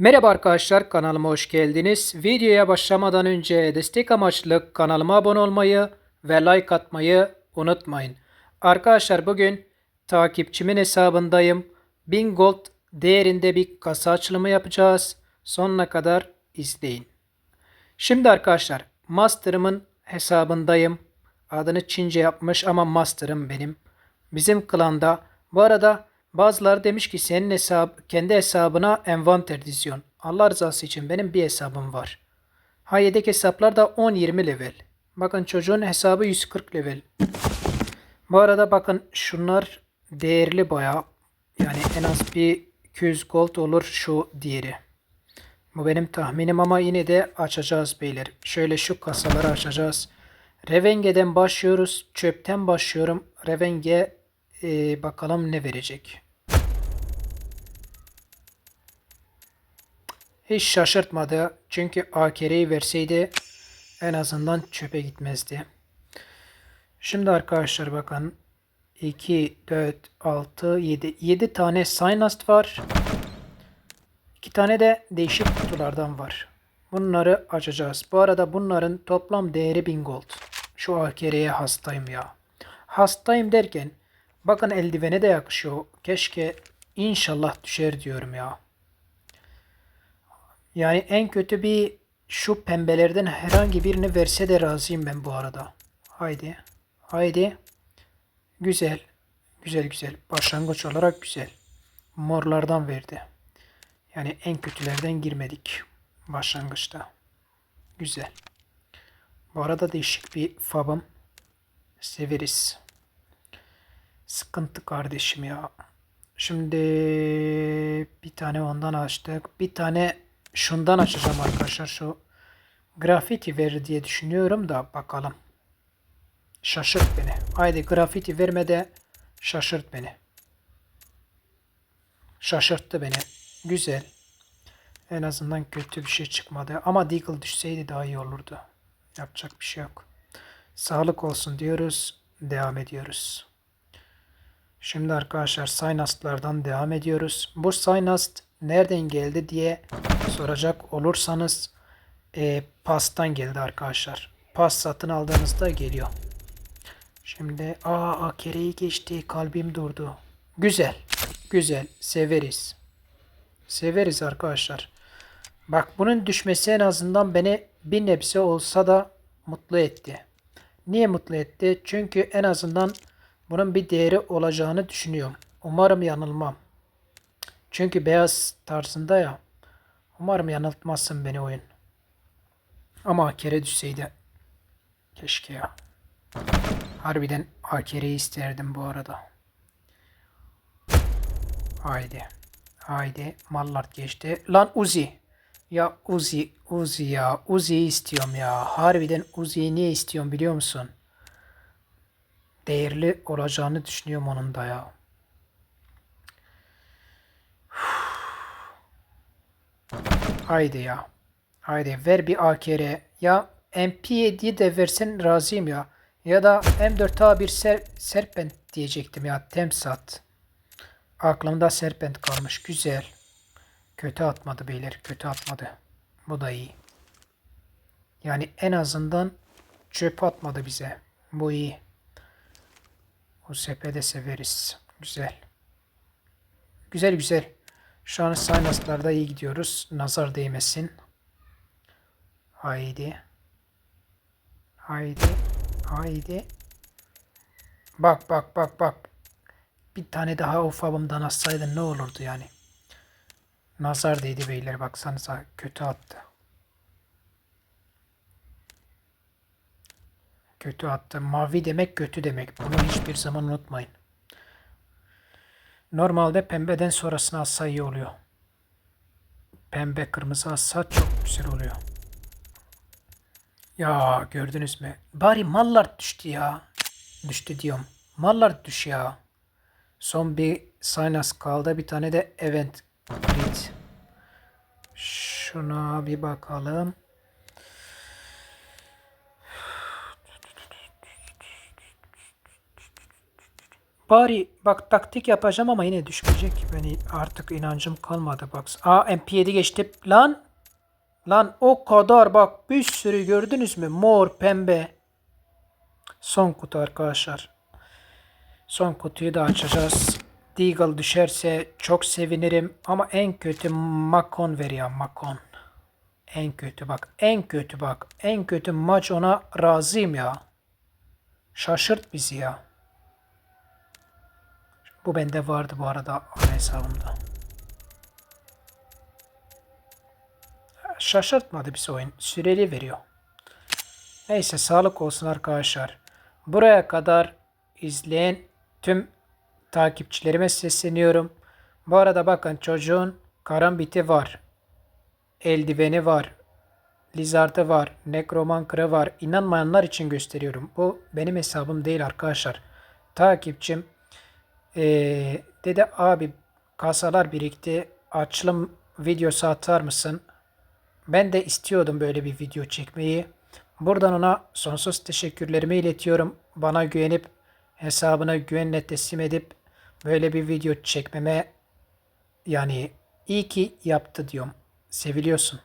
Merhaba arkadaşlar kanalıma hoş geldiniz. Videoya başlamadan önce destek amaçlı kanalıma abone olmayı ve like atmayı unutmayın. Arkadaşlar bugün takipçimin hesabındayım. 1000 gold değerinde bir kasa açılımı yapacağız. Sonuna kadar izleyin. Şimdi arkadaşlar Master'ımın hesabındayım. Adını Çince yapmış ama Master'ım benim. Bizim klanda. Bu arada bazıları demiş ki senin hesap kendi hesabına envanter dizyon. Allah rızası için benim bir hesabım var. Ha hesaplar da 10-20 level. Bakın çocuğun hesabı 140 level. Bu arada bakın şunlar değerli bayağı. Yani en az bir 200 gold olur şu diğeri. Bu benim tahminim ama yine de açacağız beyler. Şöyle şu kasaları açacağız. Revenge'den başlıyoruz. Çöpten başlıyorum. Revenge e, bakalım ne verecek. Hiç şaşırtmadı. Çünkü AKR'yi verseydi en azından çöpe gitmezdi. Şimdi arkadaşlar bakın. 2, 4, 6, 7. 7 tane Synast var. 2 tane de değişik kutulardan var. Bunları açacağız. Bu arada bunların toplam değeri 1000 gold. Şu AKR'ye hastayım ya. Hastayım derken bakın eldivene de yakışıyor. Keşke inşallah düşer diyorum ya. Yani en kötü bir şu pembelerden herhangi birini verse de razıyım ben bu arada. Haydi. Haydi. Güzel. Güzel güzel. Başlangıç olarak güzel. Morlardan verdi. Yani en kötülerden girmedik. Başlangıçta. Güzel. Bu arada değişik bir fabım. Severiz. Sıkıntı kardeşim ya. Şimdi bir tane ondan açtık. Bir tane şundan açacağım arkadaşlar. Şu grafiti verir diye düşünüyorum da bakalım. Şaşırt beni. Haydi grafiti verme de şaşırt beni. Şaşırttı beni. Güzel. En azından kötü bir şey çıkmadı. Ama Deagle düşseydi daha iyi olurdu. Yapacak bir şey yok. Sağlık olsun diyoruz. Devam ediyoruz. Şimdi arkadaşlar Synast'lardan devam ediyoruz. Bu Synast nereden geldi diye soracak olursanız e, pastan geldi arkadaşlar. Pas satın aldığınızda geliyor. Şimdi aa Akere'yi geçti. Kalbim durdu. Güzel. Güzel. Severiz. Severiz arkadaşlar. Bak bunun düşmesi en azından beni bir nebze olsa da mutlu etti. Niye mutlu etti? Çünkü en azından bunun bir değeri olacağını düşünüyorum. Umarım yanılmam. Çünkü beyaz tarzında ya. Umarım yanıltmazsın beni oyun. Ama Akere düşseydi. Keşke ya. Harbiden Akere'yi isterdim bu arada. Haydi. Haydi. Mallart geçti. Lan Uzi. Ya Uzi. Uzi ya. Uzi'yi istiyorum ya. Harbiden Uzi'yi niye istiyorum biliyor musun? Değerli olacağını düşünüyorum onun da ya. Haydi ya. Haydi ver bir AKR. Ya MP7'yi de versen razıyım ya. Ya da M4A1 ser Serpent diyecektim ya. Temsat. Aklımda Serpent kalmış. Güzel. Kötü atmadı beyler. Kötü atmadı. Bu da iyi. Yani en azından çöp atmadı bize. Bu iyi. O sepede severiz. Güzel. Güzel güzel. Şu an Sinus'larda iyi gidiyoruz. Nazar değmesin. Haydi. Haydi. Haydi. Bak bak bak bak. Bir tane daha o atsaydın ne olurdu yani. Nazar değdi beyler baksanıza kötü attı. Kötü attı. Mavi demek kötü demek. Bunu hiçbir zaman unutmayın. Normalde pembeden sonrasını atsa iyi oluyor. Pembe kırmızı atsa çok güzel oluyor. Ya gördünüz mü? Bari mallar düştü ya. Düştü diyorum. Mallar düş ya. Son bir Sinus kaldı. Bir tane de Event Grid. Şuna bir bakalım. Bari bak taktik yapacağım ama yine düşmeyecek. Beni artık inancım kalmadı bak. Aa MP7 geçti. Lan. Lan o kadar bak bir sürü gördünüz mü? Mor, pembe. Son kutu arkadaşlar. Son kutuyu da açacağız. Deagle düşerse çok sevinirim. Ama en kötü Makon veriyor Makon. En kötü bak. En kötü bak. En kötü maç ona razıyım ya. Şaşırt bizi ya. Bu bende vardı bu arada ana hesabımda. Şaşırtmadı bizi oyun. Süreli veriyor. Neyse sağlık olsun arkadaşlar. Buraya kadar izleyen tüm takipçilerime sesleniyorum. Bu arada bakın çocuğun karambiti var. Eldiveni var. Lizard'ı var. Necromancer'ı var. İnanmayanlar için gösteriyorum. Bu benim hesabım değil arkadaşlar. Takipçim ee, dedi abi kasalar birikti. Açılım videosu atar mısın? Ben de istiyordum böyle bir video çekmeyi. Buradan ona sonsuz teşekkürlerimi iletiyorum. Bana güvenip hesabına güvenle teslim edip böyle bir video çekmeme yani iyi ki yaptı diyorum. Seviliyorsun.